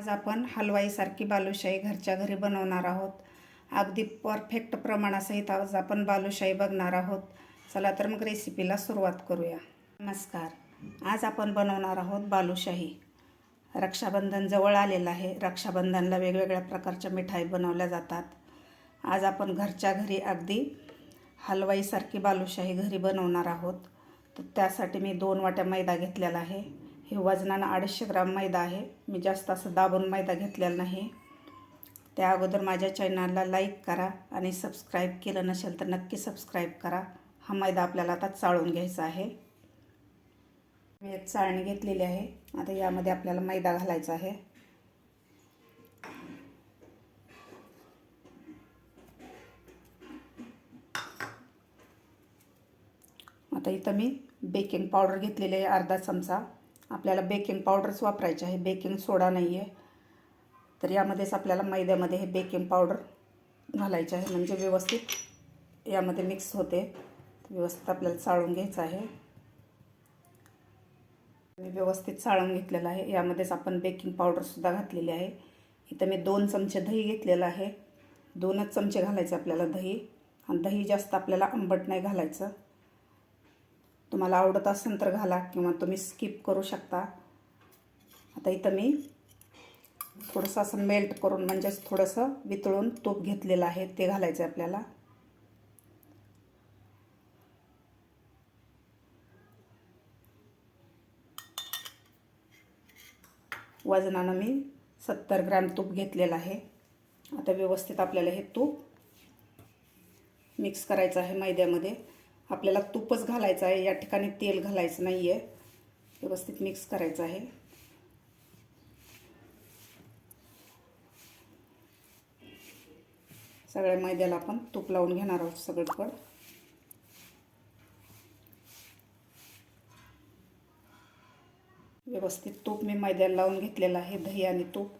आज आपण हलवाईसारखी बालुशाही घरच्या घरी बनवणार आहोत. अगदी परफेक्ट प्रमाणासहित आज आपण बालुशाही बघणार आहोत. चला तर मग रेसिपीला सुरुवात करूया. नमस्कार. आज आपण बनवणार आहोत बालुशाही. रक्षाबंधन जवळ आलेलं आहे. रक्षाबंधनला वेगवेगळ्या प्रकारच्या मिठाई बनवल्या जातात. आज आपण घरच्या घरी अगदी हलवाईसारखी बालुशाही घरी बनवणार आहोत. तर त्यासाठी मी दोन वाट्या मैदा घेतलेला आहे. हे वजनानं अडीचशे ग्राम मैदा आहे. मी जास्त असं दाबून मैदा घेतलेला नाही. त्या अगोदर माझ्या चॅनलला लाईक करा आणि सबस्क्राईब केलं नसेल तर नक्की सबस्क्राईब करा. हा मैदा आपल्याला आता चाळून घ्यायचा आहे. मी एक चाळणी घेतलेली आहे. आता यामध्ये आपल्याला मैदा घालायचा आहे. आता इथं मी बेकिंग पावडर घेतलेली आहे अर्धा चमचा. आपल्याला बेकिंग पावडरच वापरायची आहे. बेकिंग सोडा नाही आहे तर यामध्येच आपल्याला मैद्यामध्ये हे बेकिंग पावडर घालायचे आहे. म्हणजे व्यवस्थित यामध्ये मिक्स होते. व्यवस्थित आपल्याला चाळून घ्यायचं आहे. मी व्यवस्थित चाळून घेतलेलं आहे. यामध्येच आपण बेकिंग पावडरसुद्धा घातलेली आहे. इथं मी दोन चमचे दही घेतलेलं आहे. दोनच चमचे घालायचे आपल्याला दही. आणि दही जास्त आपल्याला आंबट नाही घालायचं. तुम्हाला आवडत असेल तर घाला किंवा तुम्ही स्किप करू शकता. आता इथं मी थोडंसं असं मेल्ट करून म्हणजेच थोडंसं वितळून तूप घेतलेलं आहे ते घालायचं आहे आपल्याला. वजनानं मी सत्तर ग्रॅम तूप घेतलेलं आहे. आता व्यवस्थित आपल्याला हे तूप मिक्स करायचं आहे मैद्यामध्ये. आपल्याला तूपच घालायचं आहे या ठिकाणी तेल घालायचं नाही आहे व्यवस्थित मिक्स करायचं आहे. सगळ्या मैद्याला आपण तूप लावून घेणार आहोत सगळीकडं. व्यवस्थित तूप मी मैद्याला लावून घेतलेलं आहे दही आणि तूप.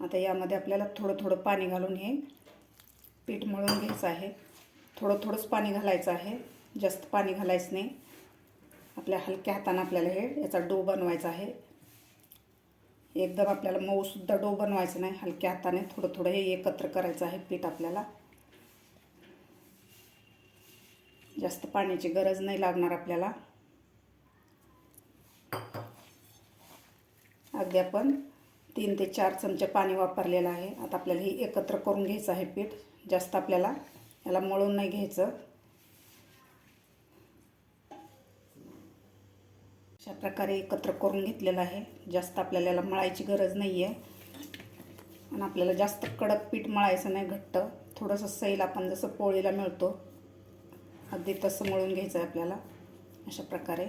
आता यामध्ये आपल्याला थोडं थोडं पाणी घालून हे पीठ मळून घ्यायचं आहे. थोडं थोडंच पाणी घालायचं आहे. जास्त पाणी घालायचं नाही. आपल्या हलक्या हातानं आपल्याला हे याचा डो बनवायचा आहे. एकदम आपल्याला मऊसुद्धा डो बनवायचा नाही. हलक्या हाताने थोडं थोडं हे एकत्र करायचं आहे पीठ आपल्याला. जास्त पाण्याची गरज नाही लागणार आपल्याला. अगदी आपण तीन ते चार चमचे पाणी वापरलेलं आहे. आता आपल्याला हे एकत्र करून घ्यायचं आहे पीठ. जास्त आपल्याला याला मळून नाही घ्यायचं. अशा प्रकारे एकत्र करून घेतलेलं आहे. जास्त आपल्याला याला मळायची गरज नाही आहे आणि आपल्याला जास्त कडक पीठ मळायचं नाही घट्ट. थोडंसं सैल आपण जसं पोळीला मिळतो अगदी तसं मळून घ्यायचं आहे आपल्याला. अशा प्रकारे.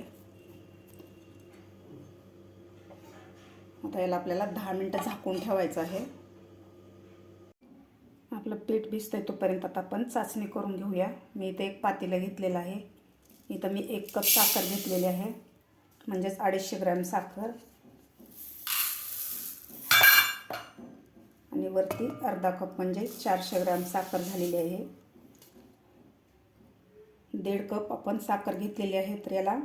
आता याला आपल्याला दहा मिनटं झाकून ठेवायचं आहे. आपलं पीठ भिजतंय तोपर्यंत आता आपण चाचणी करून घेऊया. मी इथे एक पातेलं घेतलेलं आहे. इथं मी एक कप साखर घेतलेली आहे. म्हणजेच अडीचशे ग्रॅम साखर. आणि वरती अर्धा कप म्हणजे चारशे ग्रॅम साखर झालेली आहे. दीड कप आपण साखर घेतलेली आहे तर याला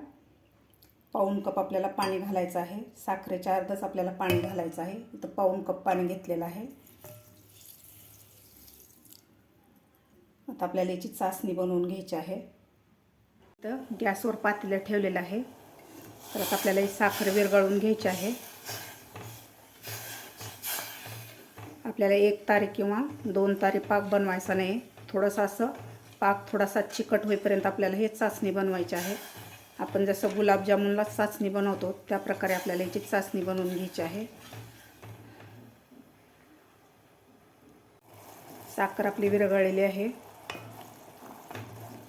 पाऊण कप आपल्याला पाणी घालायचं आहे. साखरेच्या अर्धच आपल्याला पाणी घालायचं आहे. इथं पाऊण कप पाणी घेतलेलं आहे. आता आपल्याला याची चाचणी बनवून घ्यायची आहे. तर गॅसवर पातेलं ठेवलेलं आहे. तर आपल्याला ही साखर विरगळून घ्यायची आहे. आपल्याला एक तारी किंवा दोन तारी पाक बनवायचा नाही. थोडंसं असं पाक थोडासा चिकट होईपर्यंत आपल्याला हे चाचणी बनवायची आहे. आपण जसं गुलाबजामुनला चाचणी बनवतो त्या प्रकारे आपल्याला याची चाचणी बनवून घ्यायची आहे. साखर आपली विरघळलेली आहे.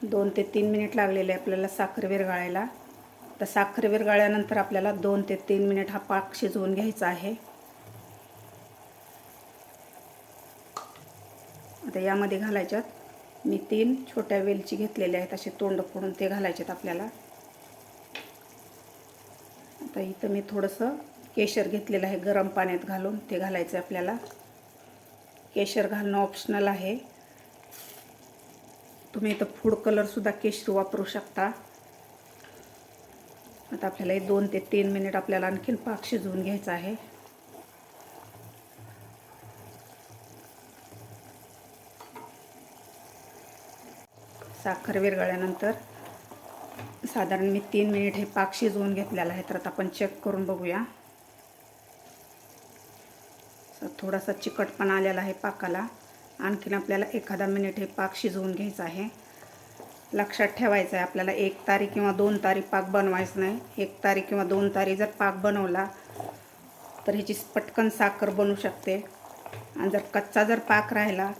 दोन ते तीन मिनिट लागलेले आपल्याला साखर विरघळायला. तर साखर विरघळल्यानंतर आपल्याला दोन ते तीन मिनिट हा पाक शिजवून घ्यायचा आहे. आता यामध्ये घालायच्यात मी तीन छोट्या वेलची घेतलेल्या आहेत असे तोंड फोडून ते घालायचेत आपल्याला. आता इथं मी थोडंसं केशर घेतलेलं आहे गरम पाण्यात घालून ते घालायचं आहे आपल्याला. केशर घालणं ऑप्शनल आहे. तुम्ही इथं फूड कलरसुद्धा केशर वापरू शकता. आता आपल्याला हे दोन ते तीन मिनिट आपल्याला आणखीन पाक शिजवून घ्यायचा आहे. साखर विरगळल्यानंतर साधारण मी तीन मिनिट हे पाक शिजवून घेतलेला आहे तर आता आपण चेक करून बघूया. थोडासा चिकटपणा आलेला आहे पाकाला. आणखीन आपल्याला एखादा मिनिट हे पाक शिजवून घ्यायचं आहे. लक्षात ठेवायचं आहे आपल्याला एक तारी किंवा दोन तारी पाक बनवायचं नाही. एक तारी किंवा दोन तारी जर पाक बनवला तर ह्याची पटकन साखर बनू शकते. आणि जर कच्चा जर पाक राहिला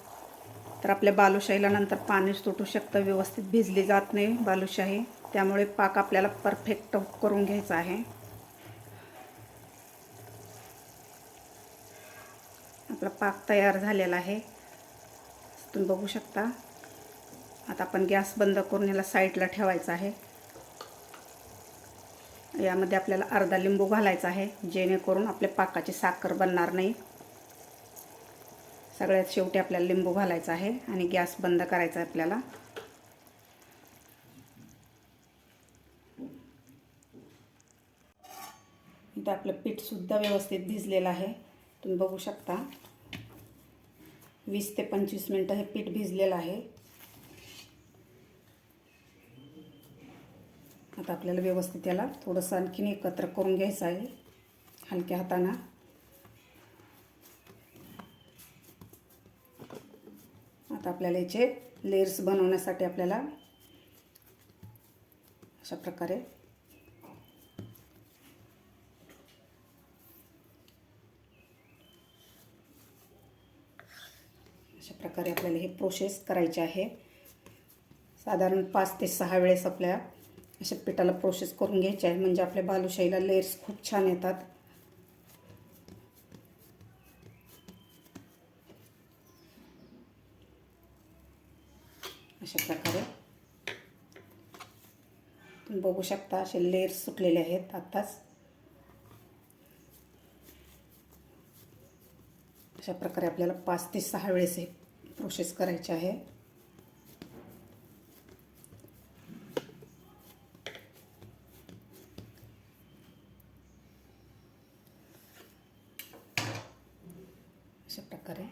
तर आपल्या बालुशाहीला नंतर पाणी तुटू शकतं. व्यवस्थित भिजली जात नाही बालुशाही. त्यामुळे पाक आपल्याला परफेक्ट करून घ्यायचा आहे. आपला पाक तयार झालेला आहे. तुम्ही बघू शकता. आता आपण गॅस बंद करून याला साईडला ठेवायचा आहे. यामध्ये आपल्याला अर्धा लिंबू घालायचा आहे जेणेकरून आपल्या पाकाची साखर बनणार नाही. सगळ्यात शेवटी आपल्याला लिंबू घालायचा आहे आणि गॅस बंद करायचा आहे आपल्याला. इथं आपलं पीठसुद्धा व्यवस्थित भिजलेलं आहे. तुम्ही बघू शकता. वीस ते पंचवीस मिनटं हे पीठ भिजलेलं आहे. आता आपल्याला व्यवस्थित त्याला थोडंसं आणखीन एकत्र करून घ्यायचं आहे. हलक्या हातानं. आता आपल्याला याचे लेयर्स बनवण्यासाठी आपल्याला अशा प्रकारे अशा प्रकारे आपल्याला हे प्रोसेस करायचे आहे. साधारण पाच ते सहा वेळेस आपल्या अशा पिठाला प्रोसेस करून घ्यायची आहे म्हणजे आपल्या बालुशाहीला लेयर्स खूप छान येतात. अशा प्रकारे. तुम्ही बघू शकता असे लेयर्स सुटलेले आहेत आत्ताच. अशा प्रकारे आपल्याला पाच ते सहा वेळेस हे प्रोसेस करायचे आहे अशा प्रकारे.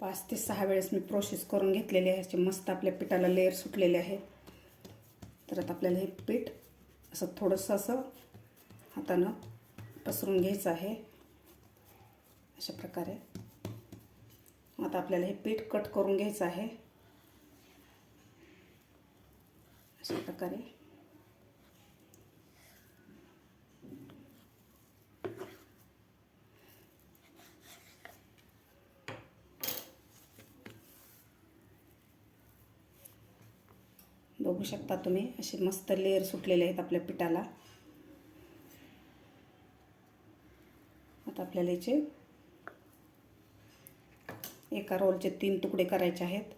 पाच ते सहा वेळेस मी प्रोसेस करून घेतलेले आहे. असे मस्त आपल्या पिठाला लेअर सुटलेले आहेत तर आता आपल्याला हे पीठ असं थोडंसं असं हातानं पसरून घ्यायचं आहे. अशा प्रकारे. आता आपल्याला हे पीठ कट करून घ्यायचं आहे. अशा प्रकारे. बघू शकता तुम्ही. असे मस्त लेअर सुटलेले आहेत आपल्या पिठाला. आता आपल्याला याचे एका रोलचे तीन तुकडे करायचे आहेत.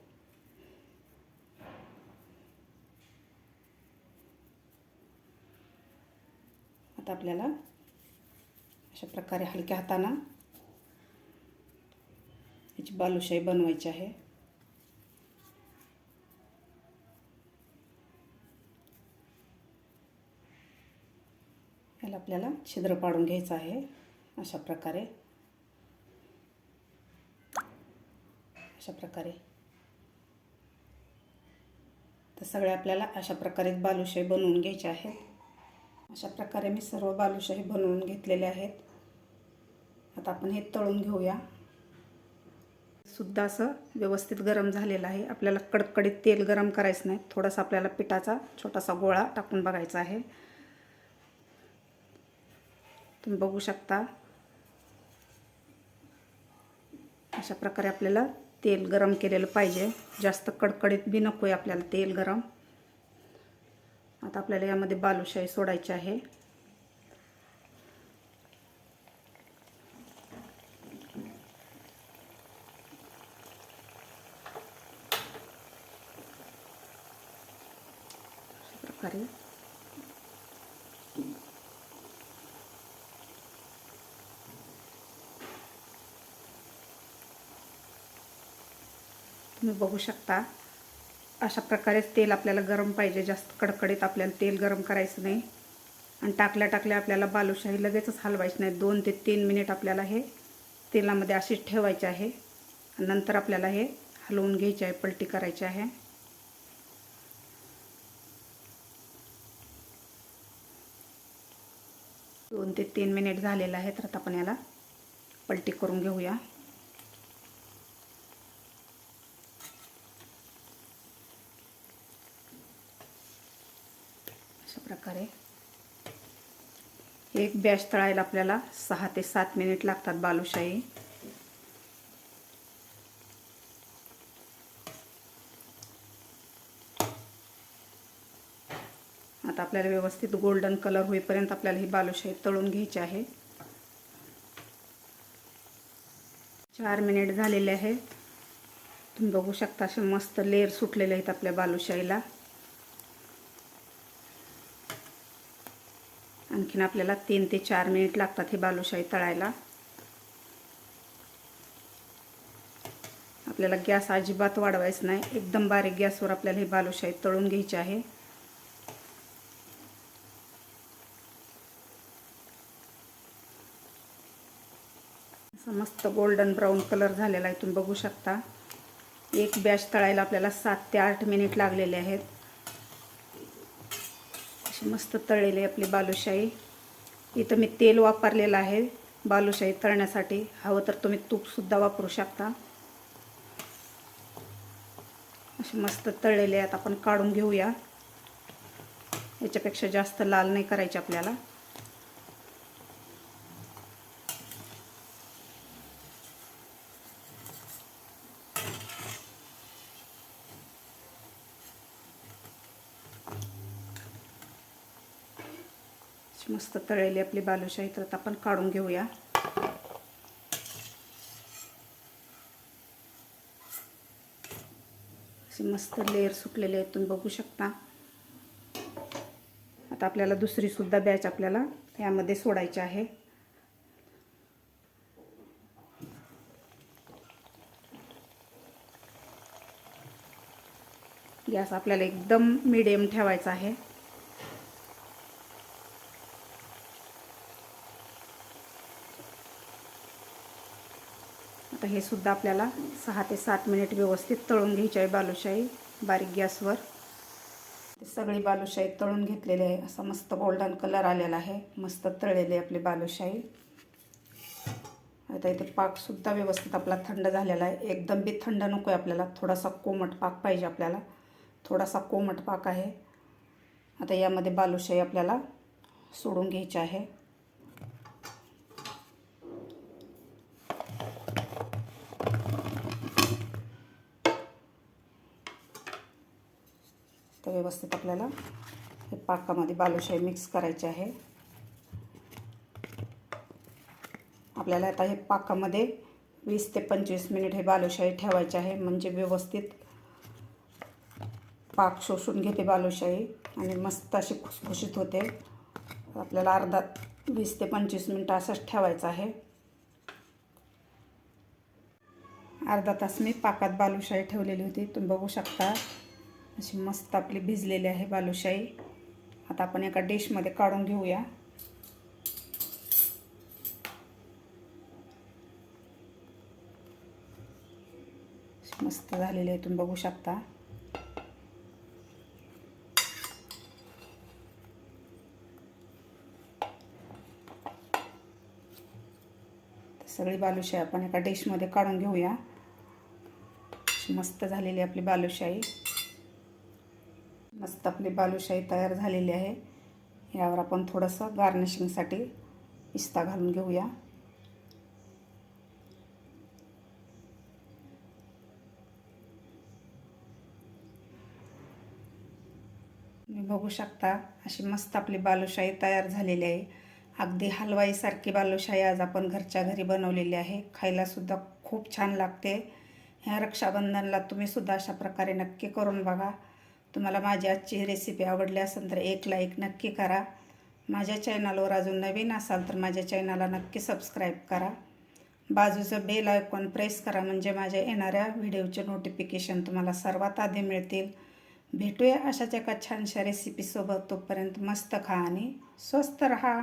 आता आपल्याला अशा प्रकारे हलक्या हाताना याची बालुशाही बनवायची आहे याला आपल्याला छिद्र पाडून घ्यायचं आहे. अशा प्रकारे. अशा प्रकारे. तर सगळे आपल्याला अशा प्रकारे बालुशाही बनवून घ्यायचे आहेत. अशा प्रकारे मी सर्व बालुशाही बनवून घेतलेले आहेत. आता आपण हे तळून घेऊया. सुद्धा असं व्यवस्थित गरम झालेलं आहे. आपल्याला कडकडीत तेल गरम करायचं नाही. थोडासा आपल्याला पिठाचा छोटासा गोळा टाकून बघायचा आहे. तुम्ही बघू शकता. अशा प्रकारे आपल्याला तेल गरम केलेलं पाहिजे. जास्त कडकडीत बी नको आहे आपल्याला तेल गरम. आता आपल्याला यामध्ये बालुशाही सोडायची आहे अशा प्रकारे तुम्ही बघू शकता. अशा प्रकारेच तेल आपल्याला गरम पाहिजे. जास्त कडकडीत आपल्याला तेल गरम करायचं नाही. आणि टाकल्या टाकल्या आपल्याला बालुशाही लगेचच हलवायची नाही. दोन ते तीन मिनिट आपल्याला हे तेलामध्ये अशीच ठेवायचे आहे. नंतर आपल्याला हे हलवून घ्यायचे आहे. पलटी करायची आहे. दोन ते तीन मिनिट झालेलं आहे. तर आता आपण याला पलटी करून घेऊया अशा प्रकारे. एक बॅच तळायला आपल्याला सहा ते सात मिनिट लागतात बालुशाही. आता आपल्याला व्यवस्थित गोल्डन कलर होईपर्यंत आपल्याला ही बालुशाही तळून घ्यायची आहे. चार मिनिट झालेले आहे. तुम्ही बघू शकता असे मस्त लेअर सुटलेले आहेत आपल्या बालुशाहीला. आणखीन आपल्याला तीन ते चार मिनिट लागतात हे बालुशाही तळायला. आपल्याला गॅस अजिबात वाढवायचं नाही. एकदम बारीक गॅसवर आपल्याला हे बालुशाही तळून घ्यायची आहे. असं मस्त गोल्डन ब्राऊन कलर झालेला आहे. तुम्ही बघू शकता. एक बॅच तळायला आपल्याला सात ते आठ मिनिट लागलेले आहेत. अशी मस्त तळलेली आपली बालुशाही. इथं मी तेल वापरलेलं आहे बालुशाही तळण्यासाठी. हवं तर तुम्ही तूपसुद्धा वापरू शकता. असे मस्त तळलेले आहेत आपण काढून घेऊया. याच्यापेक्षा जास्त लाल नाही करायचे आपल्याला. मस्त तळलेली आपली बालुशाही तर आता आपण काढून घेऊया. असे मस्त लेअर सुटलेले आहेत तुम्ही बघू शकता. आता आपल्याला दुसरीसुद्धा बॅच आपल्याला यामध्ये सोडायची आहे. गॅस आपल्याला एकदम मिडियम ठेवायचा आहे. तर हे सुद्धा आपल्याला सहा ते सात मिनिट व्यवस्थित तळून घ्यायची आहे बालुशाही बारीक गॅसवर. ते सगळी बालुशाही तळून घेतलेली आहे. असा मस्त गोल्डन कलर आलेला आहे. मस्त तळलेली आहे आपली बालुशाही. आता इथे पाकसुद्धा व्यवस्थित आपला थंड झालेला आहे. एकदम बी थंड नको आहे आपल्याला. थोडासा कोमट पाक पाहिजे आपल्याला. थोडासा कोमट पाक आहे. आता यामध्ये बालुशाही आपल्याला सोडून घ्यायची आहे. तर व्यवस्थित आपल्याला हे पाकामध्ये बालुशाही मिक्स करायचे आहे. आपल्याला आता हे पाकामध्ये वीस ते पंचवीस मिनिट हे बालुशाही ठेवायचे आहे. म्हणजे व्यवस्थित पाक शोषून घेते बालुशाही आणि मस्त अशी खुसखुशीत होते. आपल्याला अर्धा वीस ते पंचवीस मिनटं असंच ठेवायचं आहे. अर्धा तास मी पाकात बालुशाही ठेवलेली होती. तुम्ही बघू शकता. अशी मस्त आपली भिजलेली आहे बालुशाही. आता आपण एका डिशमध्ये काढून घेऊया. मस्त झालेली आहे तुम्ही बघू शकता. सगळी बालुशाही आपण एका डिशमध्ये काढून घेऊया. मस्त झालेली आपली बालुशाही. मस्त आपली बालुशाही तयार झालेली आहे. यावर आपण थोडंसं गार्निशिंगसाठी पिस्ता घालून घेऊया. तुम्ही बघू शकता अशी मस्त आपली बालुशाही तयार झालेली आहे. अगदी हलवाईसारखी बालुशाही आज आपण घरच्या घरी बनवलेली आहे. खायलासुद्धा खूप छान लागते. ह्या रक्षाबंधनला तुम्हीसुद्धा अशा प्रकारे नक्की करून बघा. तुम्हाला माझी आजची रेसिपी आवडली असेल तर एक लाईक नक्की करा. माझ्या चॅनलवर अजून नवीन असाल तर माझ्या चॅनलला नक्की सबस्क्राईब करा. बाजूचं बेल आयकॉन प्रेस करा म्हणजे माझ्या येणाऱ्या व्हिडिओचे नोटिफिकेशन तुम्हाला सर्वात आधी मिळतील. भेटूया अशाच एका छानशा रेसिपीसोबत तोपर्यंत मस्त खा आणि स्वस्त रहा.